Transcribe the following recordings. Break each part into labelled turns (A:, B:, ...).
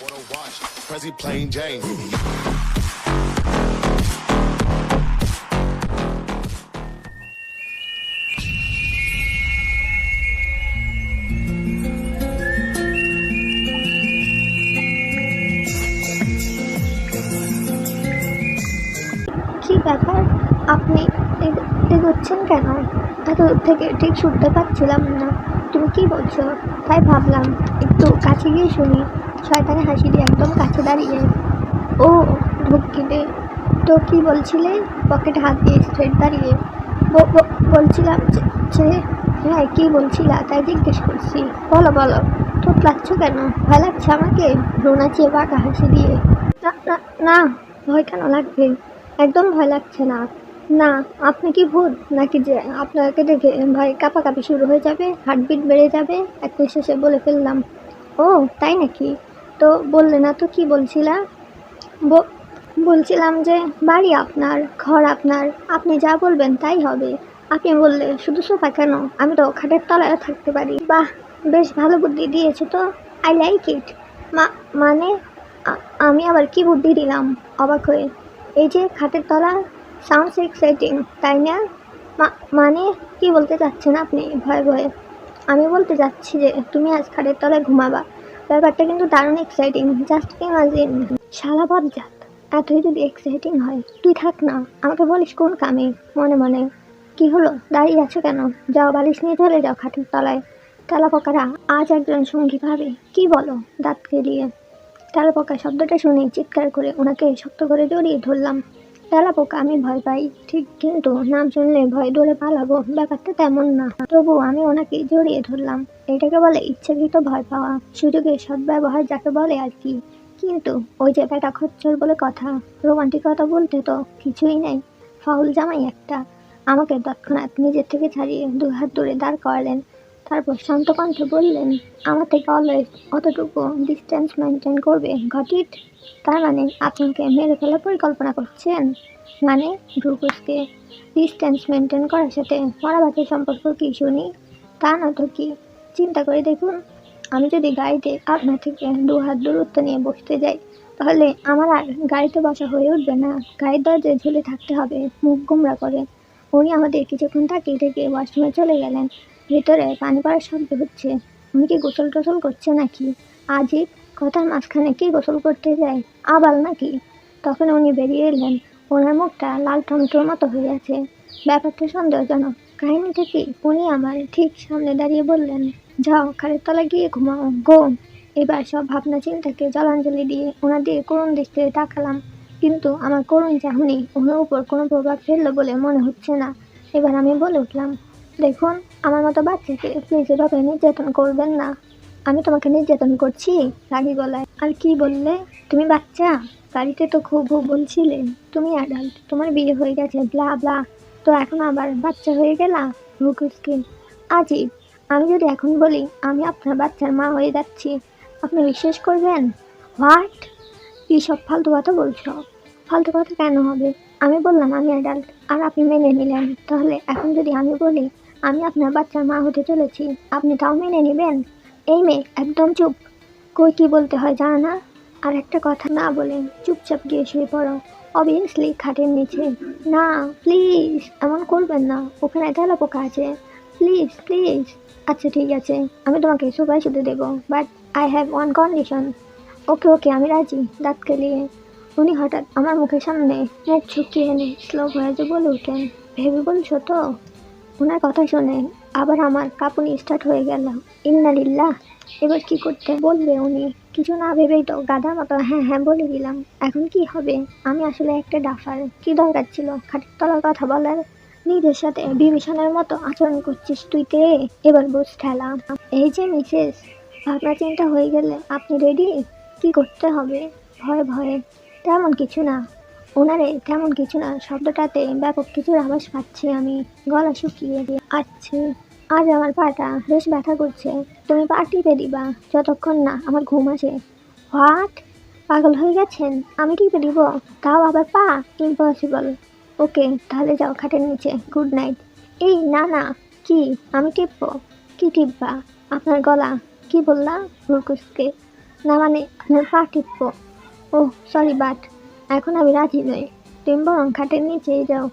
A: Photo watch, Prezi plain Jane.
B: কি ব্যাপার? আপনি এগ- এগোচ্ছেন কেন? এত থেকে ঠিক শুনতে পাচ্ছিলাম না। তুমি কি বলছো? তাই ভাবলাম একটু কাছে গিয়ে শুনি। শয়তানে হাসি দিয়ে একদম কাছে দাঁড়িয়ে ও ঢুকিলে তো কি বলছিলে? পকেটে হাত দিয়ে স্ট্রেট দাঁড়িয়ে ব- ব- বলছিলাম যে হ্যাঁ কী বলছিলা? তাই জিজ্ঞেস করছি। বলো বলো। থোতলাচ্ছ কেন? ভয় লাগছে আমাকে? রোনাচিয়ে বাঁকা হাসি দিয়ে, না না না, ভয় কেন লাগবে? একদম ভয় লাগছে না। না, আপনি কি ভূত? নাকি যে, আপনাকে দেখে ভয় কাঁপাকাঁপি শুরু হয়ে যাবে? হার্টবিট বেড়ে যাবে? এক নিঃশ্বাসে বলে ফেললাম। ও, তাই নাকি? তো বললে না, তো কি বলছিলা? ব- বলছিলাম যে, বাড়ি আপনার, ঘর আপনার, আপনি যা বলবেন তাই হবে। আপনি বললে, শুধু সোফা কেন? আমি তো খাটের তলায় থাকতে পারি। বাহ, বেশ ভালো বুদ্ধি দিয়েছ তো। আই লাইক ইট মানে আমি আবার কি বুদ্ধি দিলাম? অবাক হয়ে। এই যে খাটের তলা সাউন্ডস এক্সাইটিং তাই না? মানে কি বলতে চাচ্ছেন আপনি? ভয়ে ভয়ে। আমি বলতে চাচ্ছি যে, তুমি আজ খাটের তলায় ঘুমাবা। ব্যাপারটা কিন্তু দারুণ এক্সাইটিং জাস্ট ইমাজিন শালা বজ্জাত এতই যদি এক্সাইটিং হয়, তুই থাক না, আমাকে বলিস কোন কামে, মনে মনে। কি হলো? দাঁড়িয়ে আছো কেন? যাও বালিশ নিয়ে চলে যাও খাটের তলায়। তেলাপোকারা আজ একজন সঙ্গী ভাবে কি বলো দাঁত কেলিয়ে তেলাপোকা শব্দটা শুনে চিৎকার করে ওনাকে শক্ত করে জড়িয়ে ধরলাম। তেলাপোকা আমি ভয় পাই। ঠিক কিন্তু নাম শুনলে ভয় দৌড়ে পালাবো। ব্যাপারটা তেমন না। তবু আমি ওনাকে জড়িয়ে ধরলাম। এটাকে বলে ইচ্ছাকৃত ভয় পাওয়া। সুযোগের সদ্ব্যবহার যাকে বলে আর কি। কিন্তু ওই যে বেটা খচ্চর বলে কথা রোমান্টিকতা বলতে তো কিছুই নেই। ফাউল জামাই একটা। আমাকে তৎক্ষণাৎ নিজের থেকে ছাড়িয়ে দু হাত দূরে দাঁড় করালেন। তারপর শান্ত কণ্ঠে বললেন, আমার থেকে অলওয়েজ অতটুকু ডিস্টেন্স মেনটেন করবে ঘটিট তার মানে আপনাকে মেরে ফেলার পরিকল্পনা করছেন? মানে ভ্রুকুসকে ডিস্টেন্স মেনটেন করার সাথে মরাবাকের সম্পর্ক কি শুনি? তা না তো কি? চিন্তা করে দেখুন, আমি যদি গাড়িতে আপনার থেকে দু হাত দূরত্ব নিয়ে বসতে যাই, তাহলে আমার আর গাড়িতে বসা হয়ে উঠবে না। গাড়ির দরজায় ঝুলে থাকতে হবে, মুখ গুমরা করে। উনি আমাদের কিছুক্ষণ তাকিয়ে থেকে ওয়াশরুমে চলে গেলেন। ভেতরে পানি পড়ার শব্দ হচ্ছে। উনি কি গোসল টোসল করছে নাকি? আজই কথার মাঝখানে কি গোসল করতে যায়? আবাল নাকি? তখন উনি বেরিয়ে এলেন। ওনার মুখটা লাল টমেটোর মতো হয়ে আছে। ব্যাপারটা সন্দেহজনক। কাহিনীটা কি? উনি আমার ঠিক সামনে দাঁড়িয়ে বললেন, যাও খালের তলায় গিয়ে ঘুমাও। গো এবার সব ভাবনা চিন্তাকে জলাঞ্জলি দিয়ে ওনার দিয়ে করুণ দৃষ্টিতে তাকালাম। কিন্তু আমার করুণ চাহনি ওনার উপর কোনো প্রভাব ফেলল বলে মনে হচ্ছে না। এবার আমি বলে উঠলাম, দেখুন আমার মতো বাচ্চাকে প্লিজ এভাবে নির্যাতন করবেন না। আমি তোমাকে নির্যাতন করছি, রাগি গলায়। আর কি বললে? তুমি বাচ্চা? গাড়িতে তো খুব বলছিলে তুমি অ্যাডাল্ট তোমার বিয়ে হয়ে গেছে ব্লা ব্লা তো এখন আবার বাচ্চা হয়ে গেলা ভুকুসকে আজই আমি যদি এখন বলি, আমি আপনার বাচ্চার মা হয়ে যাচ্ছি, আপনি বিশ্বাস করবেন? হোয়াট কী সব ফালতু কথা বলছো? ফালতু কথা কেন হবে? আমি বললাম আমি অ্যাডাল্ট আর আপনি মেনে নিলেন। তাহলে এখন যদি আমি বলি আমি আপনার বাচ্চার মা হতে চলেছি। আপনি তাও মেনে নেবেন? এই মেয়ে, একদম চুপ। কই কি বলতে হয় জানো না? আর একটা কথা না বলে চুপচাপ গিয়ে শুয়ে পড়ো। অবভিয়াসলি খাটের নিচে। না প্লিজ এমন করবেন না। ওখানে তেলা পোকা আছে। প্লিজ প্লিজ আচ্ছা ঠিক আছে। আমি তোমাকে সবাই শুধু দেবো but I have one condition okay okay, আমি রাজি। দাঁত কেলিয়ে। উনি হঠাৎ আমার মুখের সামনে মুখ ঝুঁকিয়ে এনে স্লো ভয়েসে বলে উঠেন ভেবে বলছো তো? ওনার কথা শুনে আবার আমার কাঁপুনি স্টার্ট হয়ে গেল। ইন্নালিল্লাহ এবার কি করতে? বলবে উনি, কিছু না ভেবেই তো গাধা মতো হ্যাঁ হ্যাঁ বলে দিলাম। এখন কি হবে? আমি আসলে একটা ডাফার। কি দরকার ছিল? খাটের তলার কথা বলার? নিজের সাথে বিভীষণের মতো আচরণ করছিস তুই কে? এবার বুঝ ঠেলা। এই যে মিসেস ভাবনা চিন্তা হয়ে গেলে আপনি রেডি কি করতে হবে? ভয়ে ভয়ে। তেমন কিছু না। ওনারে তেমন কিছু না, শব্দটাতে ব্যাপক কিছুর আভাস পাচ্ছি আমি, গলা শুকিয়ে দিয়ে। আচ্ছা আজ আমার পাটা বেশ ব্যথা করছে, তুমি পা টিপে দিবা, যতক্ষণ না আমার ঘুম আসে। হোয়াট? পাগল হয়ে গেছেন? আমি টিপে দিব? তাও আবার পা? ইম্পসিবল। ওকে, তাহলে যাও খাটের নিচে, গুড নাইট। এই, না না, কি? আমি টিপবো? কি টিপবা? আপনার গলা, কি বললা ভুরকুসকে না মানে আপনার পা টিপবো। ও সরি, বাট এখন আমি রাজি নই। তুমি বরং খাটের নিচেই যাও।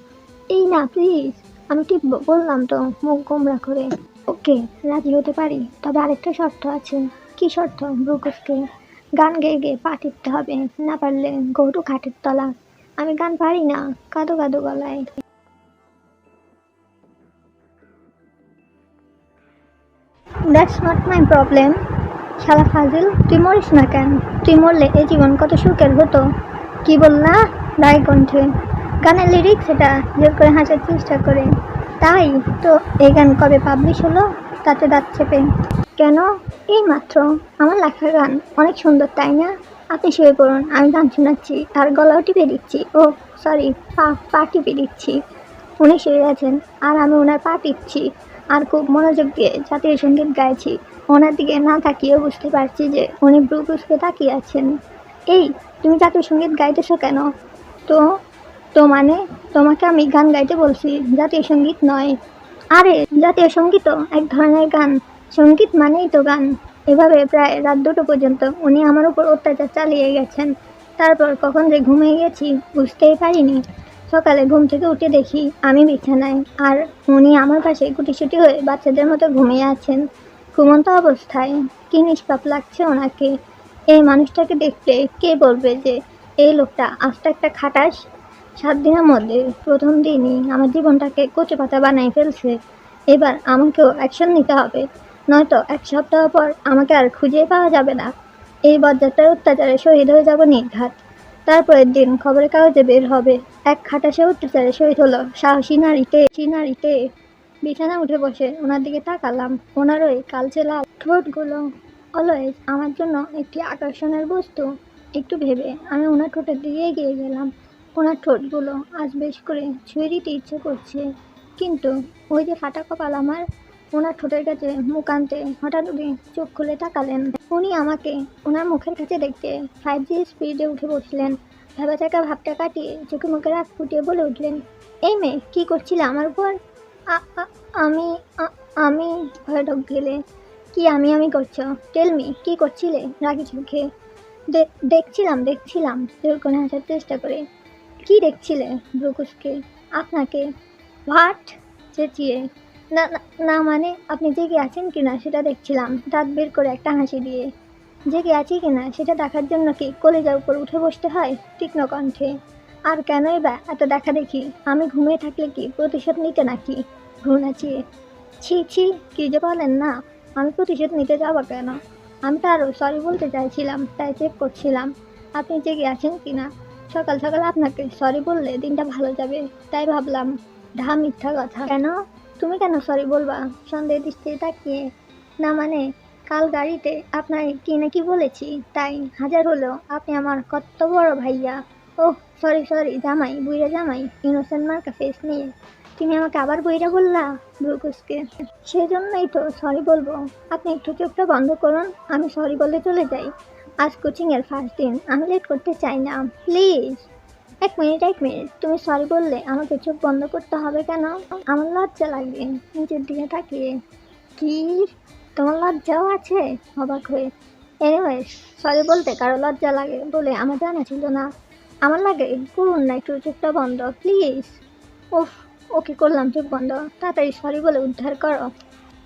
B: এই না প্লিজ আমি ঠিক বললাম তো, মুখ গোমরা করে। ওকে, রাজি হতে পারি। তবে আরেকটা শর্ত আছে। কি শর্ত ব্রুকুসকে গান গেয়ে গেয়ে পা টিপতে হবে, না পারলে গরু খাটের তলা। আমি গান পারি না, কাদো কাদো গলায়। দ্যাটস নট মাই প্রবলেম শালা ফাজিল, তুই মরিস না কেন? তুই মরলে এই জীবন কত সুখের হতো? কি বললা রায় কণ্ঠে। গানের লিরিক্স এটা, জোর করে হাসার চেষ্টা করে। তাই তো এই গান কবে পাবলিশ হলো? তাতে দাঁত চেপে। কেন? এই মাত্র। আমার লেখা গান অনেক সুন্দর, তাই না? আপনি শুয়ে পড়ুন, আমি গান শোনাচ্ছি। আর গলাও টিপে দিচ্ছি। ও সরি পা পা টিপে দিচ্ছি। উনি শুয়ে আছেন, আর আমি ওনার পা টিপছি। আর খুব মনোযোগ দিয়ে জাতীয় সংগীত গাইছি। ওনার দিকে না তাকিয়ে বুঝতে পারছি যে উনি ব্রুকুসকে তাকিয়ে আছেন। এই, তুমি জাতীয় সংগীত গাইতেছো কেন? তো তো মানে তোমাকে আমি গান গাইতে বলছি, জাতীয় সংগীত নয়। আরে, জাতীয় সঙ্গীতও এক ধরনের গান। সংগীত মানেই তো গান। এভাবে প্রায় রাত দুটো পর্যন্ত উনি আমার উপর অত্যাচার চালিয়ে গেছেন। তারপর কখন যে ঘুমিয়ে গেছি, বুঝতেই পারিনি। সকালে ঘুম থেকে উঠে দেখি আমি বিছানায়, আর উনি আমার পাশে গুটিসুটি হয়ে বাচ্চাদের মতো ঘুমিয়ে আছেন। ঘুমন্ত অবস্থায়, কি নিষ্পাপ লাগছে ওনাকে। এই মানুষটাকে দেখলে কে বলবে যে, এই লোকটা আস্তে একটা খাটাস? সাত দিনের মধ্যে প্রথম দিনই আমার জীবনটাকে কচু পাতা বানাই ফেলছে। এবার আমাকেও অ্যাকশন নিতে হবে। নয়তো এক সপ্তাহ পর আমাকে আর খুঁজে পাওয়া যাবে না। এই বজ্জারটার অত্যাচারে শহীদ হয়ে যাব নির্ঘাত। তারপরের দিন খবরের কাগজে বের হবে। এক খাটাসে অত্যাচারে শহীদ হলো সাহসী নারীতে নারীতে বিছানা উঠে বসে ওনার দিকে তাকালাম। ওনার ওই কালচে লাল ঠোঁটগুলো অলওয়েজ আমার জন্য একটি আকর্ষণের বস্তু। একটু ভেবে আমি ওনার ঠোঁটের দিকে এগিয়ে গেলাম। ওনার ঠোঁটগুলো আজ বেশ করে ছুঁয়ে দিতে ইচ্ছে করছে। কিন্তু ওই যে ফাটা কপাল আমার, ওনার ঠোঁটের কাছে মুখ আনতে হঠাৎ উনি চোখ খুলে তাকালেন। উনি আমাকে ওনার মুখের কাছে দেখতে ফাইভ জি স্পিডে উঠে বসলেন। ভেবা চাকা ভাবটা কাটিয়ে চোখে মুখে রাগ ফুটিয়ে বলে উঠলেন, এই মেয়ে, কী করছিলে আমার উপর? আমি আমি ভয়ে ঢোক গেলে কি আমি আমি করছ? টেলমি কি করছিলে? রাগি চোখে। দেখছিলাম দেখছিলাম করে হাসার চেষ্টা করে। কি দেখছিলে ব্রুকুসকে আপনাকে। ভাট চেঁচিয়ে। না, না- মানে আপনি জেগে আছেন কি না সেটা দেখছিলাম। দাঁত বের করে একটা হাসি দিয়ে। জেগে আছি কি না সেটা দেখার জন্য কি কলেজার উপর উঠে বসতে হয় তীক্ষ্ণ কণ্ঠে? আর কেনই বা এত দেখা দেখি? আমি ঘুমিয়ে থাকলে কি প্রতিশোধ নিতে নাকি? ঘুম নাচিয়ে। ছি ছি, কি যে বলেন না। আমি প্রতিশোধ নিতে যাব কেন? আমি তো আরও সরি বলতে চাইছিলাম, তাই চেক করছিলাম। আপনি জেগে আছেন কি না সকাল সকাল আপনাকে সরি বললে দিনটা ভালো যাবে, তাই ভাবলাম ঢা মিথ্যা কথা। কেন? তুমি কেন সরি বলবা? সন্দেহ দৃষ্টি তাকিয়ে। না মানে কাল গাড়িতে আপনার কি না কি বলেছি? তাই হাজার হলো, আপনি আমার কত বড় ভাইয়া। ওহ সরি সরি জামাই বুইরা জামাই ইনোসেন্ট মার্কা ফেস নিয়ে। তুমি আমাকে আবার বইরা বললা, ব্রুকুসকে। সেই জন্যই তো সরি বলব। আপনি একটু চোখটা বন্ধ করুন, আমি সরি বলে চলে যাই। আজ কোচিংয়ের ফার্স্ট দিন, আমি লেট করতে চাই না। প্লিজ এক মিনিট এক মিনিট তুমি সরি বললে, আমাকে চোখ বন্ধ করতে হবে কেন? আমার লজ্জা লাগে, নিজের দিকে তাকিয়ে। কি? তোমার লজ্জাও আছে? অবাক হয়ে। এনিওয়েজ সরি বলতে কারও লজ্জা লাগে বলে আমার জানা ছিল না। আমার লাগে, করুন না একটু চোখটা বন্ধ প্লিজ ওকে করলাম, চোখ বন্ধ। তাড়াতাড়ি সরি বলে উদ্ধার করো।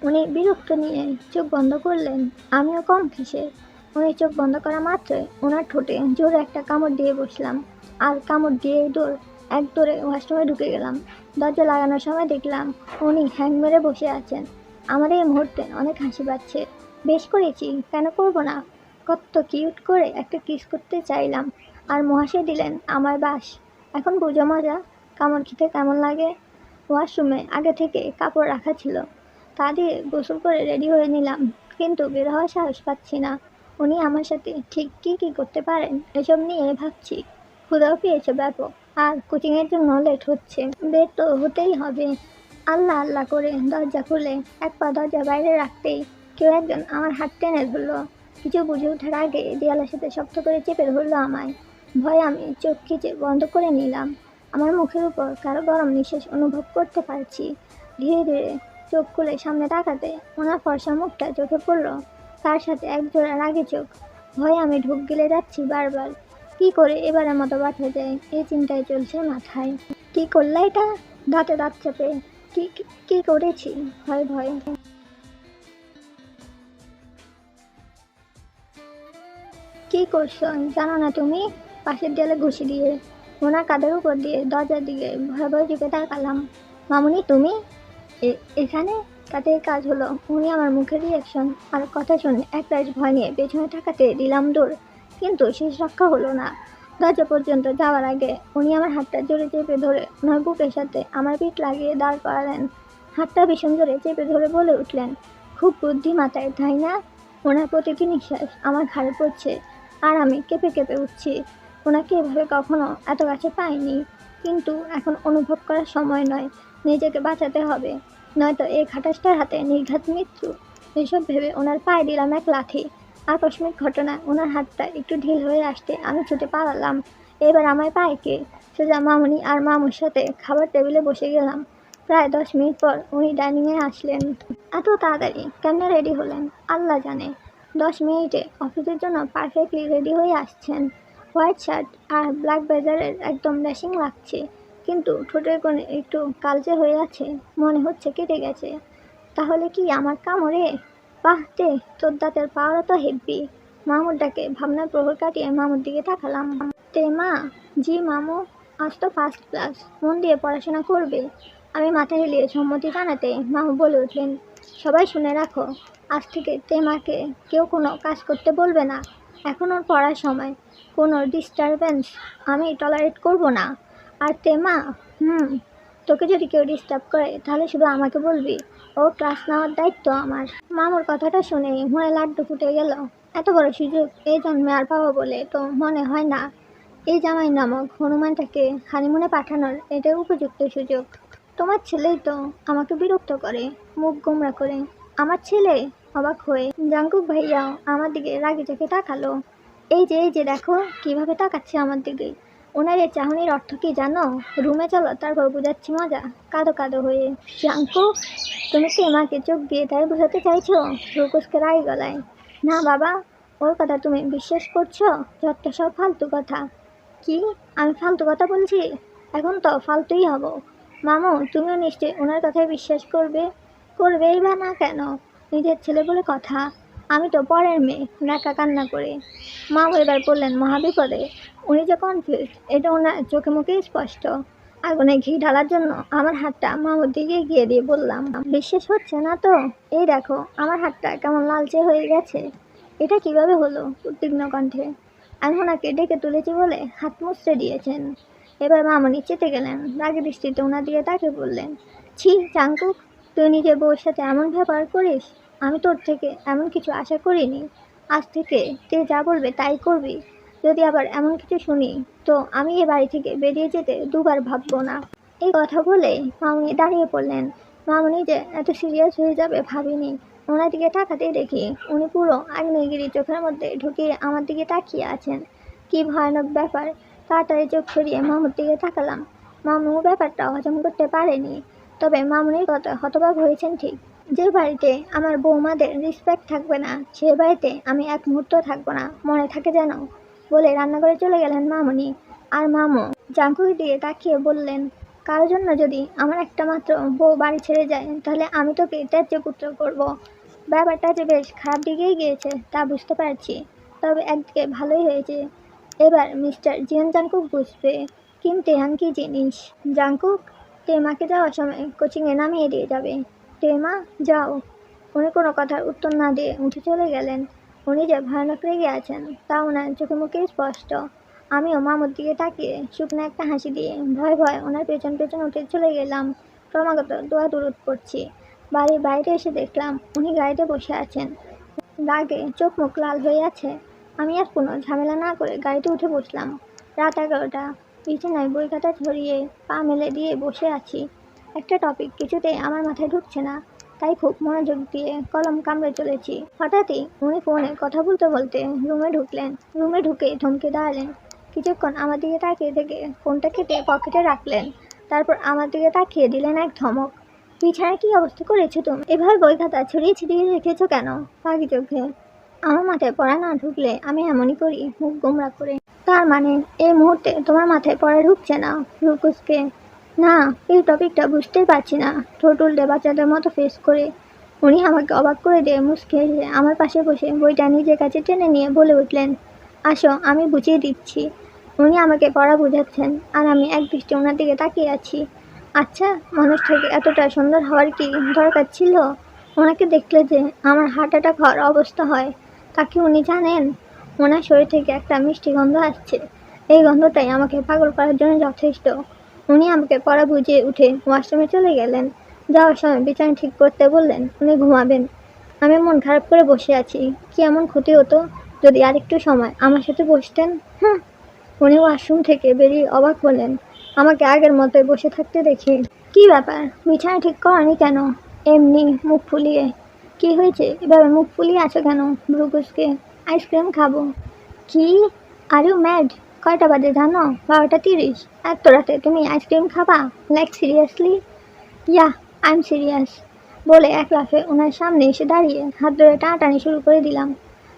B: উনি বিরক্ত নিয়ে চোখ বন্ধ করলেন। আমিও কম কিসে উনি চোখ বন্ধ করা মাত্রই ওনার ঠোঁটে জোরে একটা কামড় দিয়ে বসলাম। আর কামড় দিয়ে দৌড়, এক দৌড়ে ওয়াশরুমে ঢুকে গেলাম। দরজা লাগানোর সময় দেখলাম উনি হ্যাং মেরে বসে আছেন। আমার এই মুহূর্তে অনেক হাসি পাচ্ছে। বেশ করেছি, কেন করব না? কত কিউট করে একটা কিস করতে চাইলাম। আর মহাশয় দিলেন, আমার বাস। এখন বুঝো মজা, কামড় খেতে কেমন লাগে? ওয়াশরুমে আগে থেকে কাপড় রাখা ছিল। তা দিয়ে গোসল করে রেডি হয়ে নিলাম, কিন্তু বের হওয়ার সাহস পাচ্ছি না। উনি আমার সাথে ঠিক কী কী করতে পারেন, এসব নিয়ে ভাবছি। ক্ষুদাও পেয়েছে ব্যাপক, আর কোচিংয়ের জন্য লেট হচ্ছে। বের তো হতেই হবে। আল্লাহ আল্লাহ করে দরজা খুলে, এক পা দরজা বাইরে রাখতেই কেউ একজন আমার হাত টেনে ধরলো। কিছু বুঝে ওঠার আগে দেয়ালের সাথে শক্ত করে চেপে ধরলো আমায়। ভয়ে আমি চোখ খিচে বন্ধ করে নিলাম। আমার মুখের উপর কারও গরম নিঃশ্বাস অনুভব করতে পারছি। ধীরে ধীরে চোখ খুলে সামনে তাকাতে ওনার ফর্সা মুখটা চোখে পড়ল। তার সাথে এক জোড়া রাগে চোখ। ভয়ে আমি ঢুক গেলে যাচ্ছি বারবার। কি করে এবারের মতো বাঁচা যায় এই চিন্তায় চলছে মাথায়। কি করলে এটা? দাঁতে দাঁত চাপে। কি, কি- কি করেছি? ভয় ভয়। কি করছ? জানো না তুমি? পাশের দেয়ালে ঘুষি দিয়ে। ওনার কাঁধের উপর দিয়ে দরজার দিকে ভয় ভয় দিকে তাকালাম। মামুনি, তুমি? এখানে তাতে কাজ হলো। উনি আমার মুখের রিয়াকশন আর কথা শুনে এক রাইজ ভয় নিয়ে পেছনে তাকাতে দিলাম দৌড় কিন্তু শেষ রক্ষা হলো না। দরজা পর্যন্ত যাওয়ার আগে উনি আমার হাতটা জোরে চেপে ধরে ওনার বুকের সাথে আমার পিঠ লাগিয়ে দাঁড় করালেন। হাতটা ভীষণ জোরে চেপে ধরে বলে উঠলেন, খুব বুদ্ধি মাথায় তাই না? ওনার প্রতিটি নিঃশ্বাস আমার ঘাড়ে পড়ছে আর আমি কেঁপে কেঁপে উঠছি। ওনাকে এভাবে কখনো এত কাছে পাইনি। কিন্তু এখন অনুভব করার সময় নয়, নিজেকে বাঁচাতে হবে। নয়তো এই খাটাসটার হাতে নির্ঘাত মৃত্যু। এসব ভেবে ওনার পায়ে দিলাম এক লাঠি আকস্মিক ঘটনা ওনার হাতটা একটু ঢিল হয়ে আসতে আমি ছুটে পালালাম। এবার আমায় পায় কে? সোজা মামুনি আর মামুর সাথে খাবার টেবিলে বসে গেলাম। প্রায় দশ মিনিট পর উনি ডাইনিংয়ে আসলেন। এত তাড়াতাড়ি কেমনে রেডি হলেন? আল্লাহ জানে। দশ মিনিটে অফিসের জন্য পারফেক্টলি রেডি হয়ে আসছেন। হোয়াইট শার্ট আর ব্ল্যাক ব্লেজারের একদম ম্যাচিং লাগছে। কিন্তু ঠোঁটের কোণে একটু কালচে হয়ে আছে, মনে হচ্ছে কেটে গেছে। তাহলে কি আমার কামড়ে? বাহ তে তোর দাঁতের পাওয়ারও তো হেব্বি। মামুর ডাকে ভাবনার প্রহর কাটিয়ে মামুর দিকে তাকালাম। তে মা, জি মামু, আজ তো ফার্স্ট ক্লাস মন দিয়ে পড়াশোনা করবে। আমি মাথা হেলিয়ে সম্মতি জানাতে মামু বলে উঠলেন, সবাই শুনে রাখো, আজ থেকে তে মাকে কেউ কোনো কাজ করতে বলবে না। এখন ওর পড়ার সময়। কোনো ডিস্টারবেন্স আমি টলারেট করব না। আর তে মা হুম, তোকে যদি কেউ ডিস্টার্ব করে, তাহলে শুধু আমাকে বলবি। ও ক্লাস নেওয়ার দায়িত্ব আমার। মামুর কথাটা শুনে মনে লাড্ডু ফুটে গেল। এত বড় সুযোগ, এই জন্মে আর পাবো বলে তো মনে হয় না। এই জামাই নামক হনুমানটাকে হানিমুনে পাঠানোর এটাই উপযুক্ত সুযোগ। তোমার ছেলেই তো আমাকে বিরক্ত করে, মুখ গোমরা করে। আমার ছেলে? অবাক হয়ে, জাঙ্কুক ভাইয়া, আমার দিকে রাগে চোখে তাকালো। এই যে এই যে, দেখো, কীভাবে তাকাচ্ছে আমার দিকে। ওনার এই চাহনির অর্থ কি জানো? রুমে চলো, তারপর বোঝাচ্ছি মজা। কাদো কাদো হয়ে জাঙ্কুক তুমি কি মাকে চোখ দিয়ে তাই বোঝাতে চাইছো? রুকুসকে রায় গলায়, না বাবা, ওর কথা তুমি বিশ্বাস করছ? যত সব ফালতু কথা। কি? আমি ফালতু কথা বলছি? এখন তো ফালতুই হব। মামু, তুমিও নিশ্চয়ই ওনার কথায় বিশ্বাস করবে, করবেই বা না কেন? নিজের ছেলে বলে কথা। আমি তো পরের মেয়ে নাকা কান্না করে। মামু এবার বললেন, মহাবিপদে। উনি যে কনফিউজ এটা ওনার চোখে মুখে স্পষ্ট। আগুনে ঘি ঢালার জন্য আমার হাতটা মামুর দিকে গিয়ে দিয়ে বললাম, বিশ্বাস হচ্ছে না তো? এই দেখো, আমার হাতটা কেমন লালচে হয়ে গেছে। এটা কীভাবে হলো? উদ্বিগ্ন কণ্ঠে। আমি ওনাকে ডেকে তুলেছি বলে হাত মুছতে দিয়েছেন। এবার মামনি চেতে গেলেন। রাগে দৃষ্টিতে ওনার দিকে তাকে বললেন, ছি, চাঙ্কুক, তুই নিজের বউর সাথে এমন ব্যবহার করিস? আমি তোর থেকে এমন কিছু আশা করিনি। আজ থেকে তুই যা বলবে তাই করবি। যদি আবার এমন কিছু শুনি, তো আমি এ বাড়ি থেকে বেরিয়ে যেতে দুবার ভাববো না। এই কথা বলে মামনি দাঁড়িয়ে পড়লেন। মামনি যে এত সিরিয়াস হয়ে যাবে ভাবিনি। ওনার দিকে তাকাতেই দেখি উনি পুরো আগ্নেয়গিরি চোখের মধ্যে ঢুকিয়ে আমার দিকে তাকিয়ে আছেন। কি ভয়ানক ব্যাপার। তাড়াতাড়ি চোখ সরিয়ে মামুর দিকে তাকালাম। মামু ব্যাপারটা হজম করতে পারেনি। তবে মামুনির কথা হতবাক হয়েছেন ঠিক। যে বাড়িতে আমার বৌমাদের রেসপেক্ট থাকবে না, সে বাড়িতে আমি এক মুহূর্ত থাকব না, মনে থাকে যেন বলে রান্নাঘরে চলে গেলেন মামুনি। আর মামু জাঙ্কুর দিয়ে তাকিয়ে বললেন, কারোর জন্য যদি আমার একটা মাত্র বউ বাড়ি ছেড়ে যায়, তাহলে আমি তোকে ত্যায্য পুত্র করব। ব্যাপারটা যে বেশ খারাপ দিকেই গিয়েছে, তা বুঝতে পারছি। তবে একদিকে ভালোই হয়েছে। এবার মিস্টার জিয়ন জাঙ্কুক বুঝবে, কিম তেহান কি জিনিস। জাংকুক টেমাকে যাওয়ার সময় কোচিংয়ে নামিয়ে দিয়ে যাবে। টেমা, যাও। উনি কোনো কথার উত্তর না দিয়ে উঠে চলে গেলেন। উনি যে ভয়ানক রেগে আছেন তা ওনার চোখে মুখে স্পষ্ট। আমিও মামুর দিকে তাকিয়ে শুকনো একটা হাসি দিয়ে ভয় ভয় ওনার পেছন পেছন উঠে চলে গেলাম। ক্রমাগত দোয়া দুরুদ করছি বাড়ির বাইরে এসে দেখলাম উনি গাড়িতে বসে আছেন। রাগে চোখ মুখ লাল হয়ে আছে। আমি আর কোনো ঝামেলা না করে গাড়িতে উঠে বসলাম। রাত এগারোটা। বিছানায় বই খাতা ছড়িয়ে পা মেলে দিয়ে বসে আছি। একটা টপিক কিছুতেই আমার মাথায় ঢুকছে না, তাই খুব মনোযোগ দিয়ে কলম কামড়ে চলেছি। হঠাৎই উনি ফোনে কথা বলতে বলতে রুমে ঢুকলেন। রুমে ঢুকে ধমকে দাঁড়ালেন। কিছুক্ষণ আমার দিকে তাকিয়ে থেকে ফোনটা কেটে পকেটে রাখলেন। তারপর আমার দিকে তাকিয়ে দিলেন এক ধমক। বিছানায় কি অবস্থা করেছ তুমি? এভাবে বই খাতা ছড়িয়ে ছিটিয়ে রেখেছো কেন? পাখি চোখে। আমার মাথায় পড়া না ঢুকলে আমি এমনই করি, মুখ গোমরা করে। তার মানে এই মুহূর্তে তোমার মাথায় পড়া ঢুকছে না, রুকুসকে? না, এই টপিকটা বুঝতেই পারছি না ঠোঁট উল্টে বাচ্চাদের মতো ফেস করে। উনি আমাকে অবাক করে দিয়ে মুসকে এসে আমার পাশে বসে বইটা নিজের কাছে টেনে নিয়ে বলে উঠলেন, আসো, আমি বুঝিয়ে দিচ্ছি। উনি আমাকে পড়া বোঝাচ্ছেন আর আমি এক দৃষ্টি ওনার দিকে তাকিয়ে আছি। আচ্ছা মানুষটাকে এতটা সুন্দর হওয়ার কি দরকার ছিল? ওনাকে দেখলে যে আমার হার্ট অ্যাটাক হওয়ার অবস্থা হয় তাকে উনি জানেন? ওনার শরীর থেকে একটা মিষ্টি গন্ধ আসছে। এই গন্ধটাই আমাকে পাগল করার জন্য যথেষ্ট। উনি আমাকে পড়া বুঝিয়ে উঠে ওয়াশরুমে চলে গেলেন। যাওয়ার সময় বিছানা ঠিক করতে বললেন, উনি ঘুমাবেন। আমি মন খারাপ করে বসে আছি। কি এমন ক্ষতি হতো যদি আরেকটু সময় আমার সাথে বসতেন? হুম। উনি ওয়াশরুম থেকে বেরিয়ে অবাক হলেন। আমাকে আগের মতোই বসে থাকতে দেখে। কি ব্যাপার? বিছানা ঠিক করানি কেন? এমনি মুখ ফুলিয়ে। কি হয়েছে? এভাবে মুখ ফুলিয়ে আছো কেন ব্রুকুসকে আইসক্রিম খাব। কি? আর ইউ ম্যাড কয়টা বাজে জানো? বারোটা তিরিশ। এত রাতে তুমি আইসক্রিম খাবা? Like seriously yeah I am serious বলে এক লাফে ওনার সামনে এসে দাঁড়িয়ে হাত ধরে টানাটানি শুরু করে দিলাম।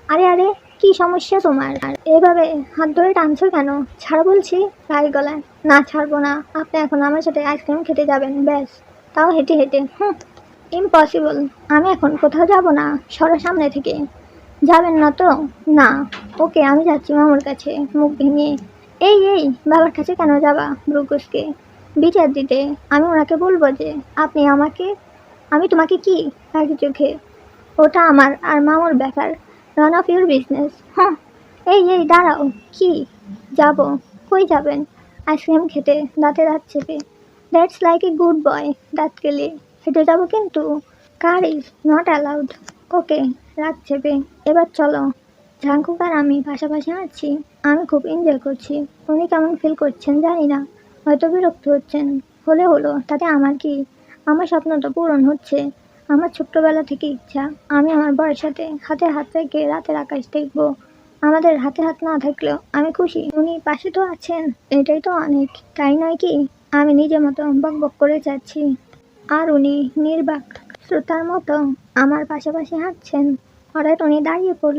B: আরে আরে, কি সমস্যা তোমার? আর এভাবে হাত ধরে টানছো কেন? ছাড় বলছি রায় গলায়। না, ছাড়বো না। আপনি এখন আমার সাথে আইসক্রিম খেতে যাবেন, ব্যাস। তাও হেঁটে হেঁটে, হুম ইম্পসিবল আমি এখন কোথাও যাব না, সরো সামনে থেকে। যাবেন না তো? না। ওকে, আমি যাচ্ছি মামুর কাছে, মুখ ভেঙে। এই এই, বাবার কাছে কেন যাবা ব্রুকুসকে বিচার দিতে। আমি ওনাকে বলব যে, আপনি আমাকে, আমি তোমাকে কি একই চোখে? ওটা আমার আর মামুর ব্যাপার। রান অফ ইউর বিজনেস হ্যাঁ। এই এই, দাঁড়াও। কি? যাব। কই যাবেন? আইসক্রিম খেতে, দাঁতে দাঁত চেপে। That's like a good boy দাঁত কেলে। হেঁটে যাব কিন্তু? Car is not allowed okay. রাত চেপে এবার চলো। ঝাঙ্কুক আর আমি পাশাপাশি হাঁটছি আমি খুব এনজয় করছি। উনি কেমন ফিল করছেন জানি না। হয়তো বিরক্ত হচ্ছেন। হলে হলো, তাতে আমার কি? আমার স্বপ্ন তো পূরণ হচ্ছে। আমার ছোট্টবেলা থেকে ইচ্ছা। আমি আমার বরের সাথে হাতে হাত রেখে রাতের আকাশ দেখব। আমাদের হাতে হাত না থাকলেও আমি খুশি। উনি পাশে তো আছেন। এটাই তো অনেক। তাই নয় কি? আমি নিজের মতো বক বক করে যাচ্ছি। আর উনি নির্বাক শ্রোতার মতো। আমার পাশাপাশি হাঁটছেন। พอได้ตรงนี้ได้อยู่ปุ๊บ